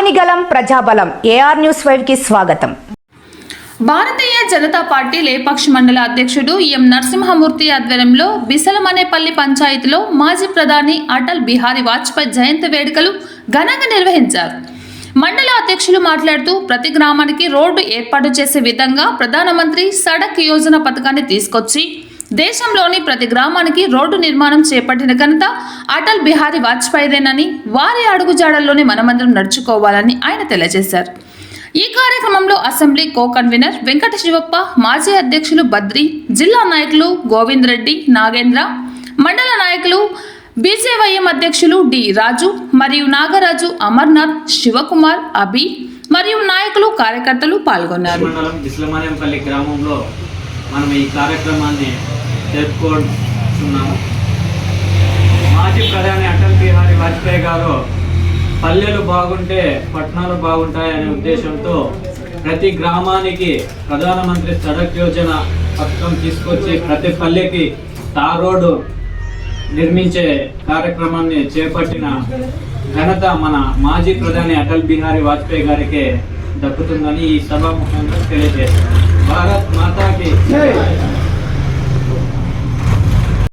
ఆగనిగలం ప్రజాబలం. AR news ఫైవ్కి స్వాగతం. Bharatiya Janata party Lepakshi మండల అధ్యక్షుడు ఎం నరసింహమూర్తి ఆధ్వర్యంలో బిసలమనేపల్లి పంచాయతీలో మాజీ ప్రధాని అటల్ బిహారీ వాజ్పేయి జయంతి వేడుకలు ఘనంగా నిర్వహించారు. మండల అధ్యక్షులు మాట్లాడుతూ ప్రతి గ్రామానికి రోడ్డు ఏర్పాటు చేసే విధంగా ప్రధానమంత్రి సడక్ యోజన పథకాన్ని తీసుకొచ్చి దేశంలోని ప్రతి గ్రామానికి రోడ్డు నిర్మాణం చేపట్టిన ఘనత అటల్ బిహారీ వాజ్పేయిదేనని వారి అడుగుజాడల్లోనే మనమందరం నడుచుకోవాలని ఆయన తెలియజేశారు. ఈ కార్యక్రమంలో assembly co convener Venkata Shivappa మాజీ అధ్యక్షులు బద్రి జిల్లా నాయకులు గోవింద్ రెడ్డి నాగేంద్ర మండల నాయకులు బీజేవైఎం అధ్యక్షులు డి రాజు మరియు నాగరాజు అమర్నాథ్ శివకుమార్ అభి మరియు నాయకులు కార్యకర్తలు పాల్గొన్నారు. గ్రామంలో మనం ఈ కార్యక్రమాన్ని జరుపుకుంటున్నాము. మాజీ ప్రధాని అటల్ బిహారీ వాజ్పేయి గారు పల్లెలు బాగుంటే పట్టణాలు బాగుంటాయనే ఉద్దేశంతో ప్రతి గ్రామానికి ప్రధానమంత్రి సడక్ యోజన పథకం తీసుకొచ్చి ప్రతి పల్లెకి తార్ రోడ్డు నిర్మించే కార్యక్రమాన్ని చేపట్టిన ఘనత మన మాజీ ప్రధాని అటల్ బిహారీ వాజ్పేయి గారికి. దక్కుతుందని ఈ సభాముఖంగా తెలియజేస్తాను భారత్ మాతాకి